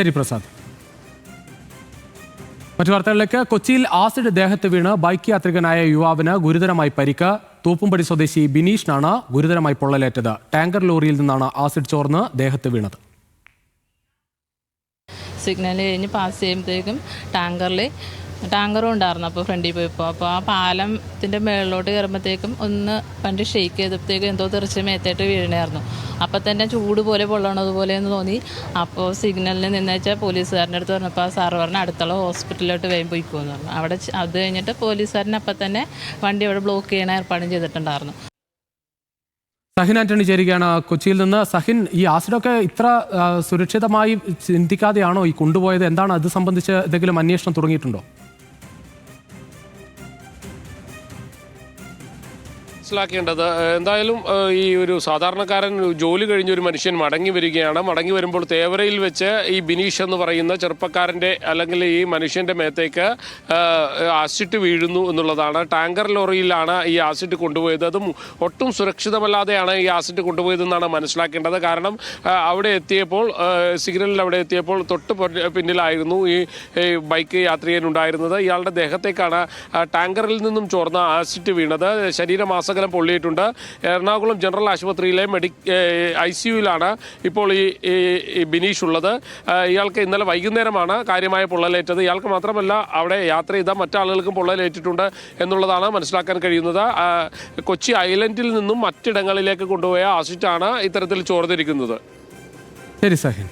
ശരി പ്രസാദ്. മറ്റു വാർത്തകളിലേക്ക്. കൊച്ചിയിൽ ആസിഡ് ദേഹത്ത് വീണ് ബൈക്ക് യാത്രികനായ യുവാവിന് ഗുരുതരമായി പരിക്ക്. തൂപ്പുംപടി സ്വദേശി ബിനീഷിനാണ് ഗുരുതരമായി പൊള്ളലേറ്റത്. ടാങ്കർ ലോറിയിൽ നിന്നാണ് ആസിഡ് ചോർന്ന് ദേഹത്ത് വീണത്. സിഗ്നൽ കഴിഞ്ഞ് പാസ് ചെയ്യുമ്പോഴത്തേക്കും ടാങ്കറിൽ ടാങ്കറും ഉണ്ടായിരുന്നു അപ്പോൾ ഫ്രണ്ടിൽ പോയപ്പോൾ. അപ്പോൾ ആ പാലത്തിന്റെ മുകളിലോട്ട് കയറുമ്പോഴത്തേക്കും ഒന്ന് വണ്ടി ഷെയ്ക്ക് ചെയ്തപ്പോഴത്തേക്കും എന്തോ തെറിച്ച് മേത്തേട്ട് വീഴണമായിരുന്നു അപ്പോൾ തന്നെ ചൂട് പോലെ പൊള്ളണത് പോലെ എന്ന് തോന്നി. അപ്പോൾ സിഗ്നലിൽ നിന്ന് വെച്ചാൽ പോലീസുകാരന്റെ അടുത്ത് പറഞ്ഞപ്പോൾ ആ സാറ് പറഞ്ഞ അടുത്തുള്ള ഹോസ്പിറ്റലിലോട്ട് വേഗം പോയിക്കോന്ന് പറഞ്ഞു. അവിടെ അത് കഴിഞ്ഞിട്ട് പോലീസുകാരൻ അപ്പം തന്നെ വണ്ടി അവിടെ ബ്ലോക്ക് ചെയ്യണ ഏർപ്പാടും ചെയ്തിട്ടുണ്ടായിരുന്നു. സഹിൻ ആന്റണി ചേരുകയാണ് കൊച്ചിയിൽ നിന്ന്. സഹിൻ ഈ ആസിഡൊക്കെ ഇത്ര സുരക്ഷിതമായി ചിന്തിക്കാതെയാണോ ഈ കൊണ്ടുപോയത്? എന്താണ് അത് സംബന്ധിച്ച് എന്തെങ്കിലും അന്വേഷണം തുടങ്ങിയിട്ടുണ്ടോ? മനസ്സിലാക്കേണ്ടത് എന്തായാലും ഈ ഒരു സാധാരണക്കാരൻ ജോലി കഴിഞ്ഞ ഒരു മനുഷ്യൻ മടങ്ങി വരികയാണ്. മടങ്ങി വരുമ്പോൾ തേവരയിൽ വെച്ച് ഈ ബിനീഷ് എന്ന് പറയുന്ന ചെറുപ്പക്കാരന്റെ അല്ലെങ്കിൽ ഈ മനുഷ്യന്റെ മേത്തേക്ക് ആസിഡ് വീഴുന്നു എന്നുള്ളതാണ്. ടാങ്കർ ലോറിയിലാണ് ഈ ആസിഡ് കൊണ്ടുപോയത്. അതും ഒട്ടും സുരക്ഷിതമല്ലാതെയാണ് ഈ ആസിഡ് കൊണ്ടുപോയതെന്നാണ് മനസ്സിലാക്കേണ്ടത്. കാരണം അവിടെ എത്തിയപ്പോൾ സിഗ്നലിൽ അവിടെ എത്തിയപ്പോൾ തൊട്ട് പിന്നിലായിരുന്നു ഈ ബൈക്ക് യാത്രികനുണ്ടായിരുന്നത് ഇയാളുടെ ദേഹത്തേക്കാണ് ടാങ്കറിൽ നിന്നും ചോർന്ന ആസിഡ് വീണത്. ശരീരമാസകലം പൊള്ളിയിട്ടുണ്ട്. എറണാകുളം ജനറൽ ആശുപത്രിയിലെ മെഡി ഐ സിയുയിലാണ് ഇപ്പോൾ ഈ ബിനീഷ് ഉള്ളത്. ഇയാൾക്ക് ഇന്നലെ വൈകുന്നേരമാണ് കാര്യമായ പൊള്ളലേറ്റത്. ഇയാൾക്ക് മാത്രമല്ല അവിടെ യാത്ര ചെയ്ത മറ്റാളുകൾക്കും പൊള്ളലേറ്റിട്ടുണ്ട് എന്നുള്ളതാണ് മനസ്സിലാക്കാൻ കഴിയുന്നത്. കൊച്ചി ഐലൻഡിൽ നിന്നും മറ്റിടങ്ങളിലേക്ക് കൊണ്ടുപോയ ആസിറ്റാണ് ഇത്തരത്തിൽ ചോർന്നിരിക്കുന്നത്. ശരി സഹിൻ.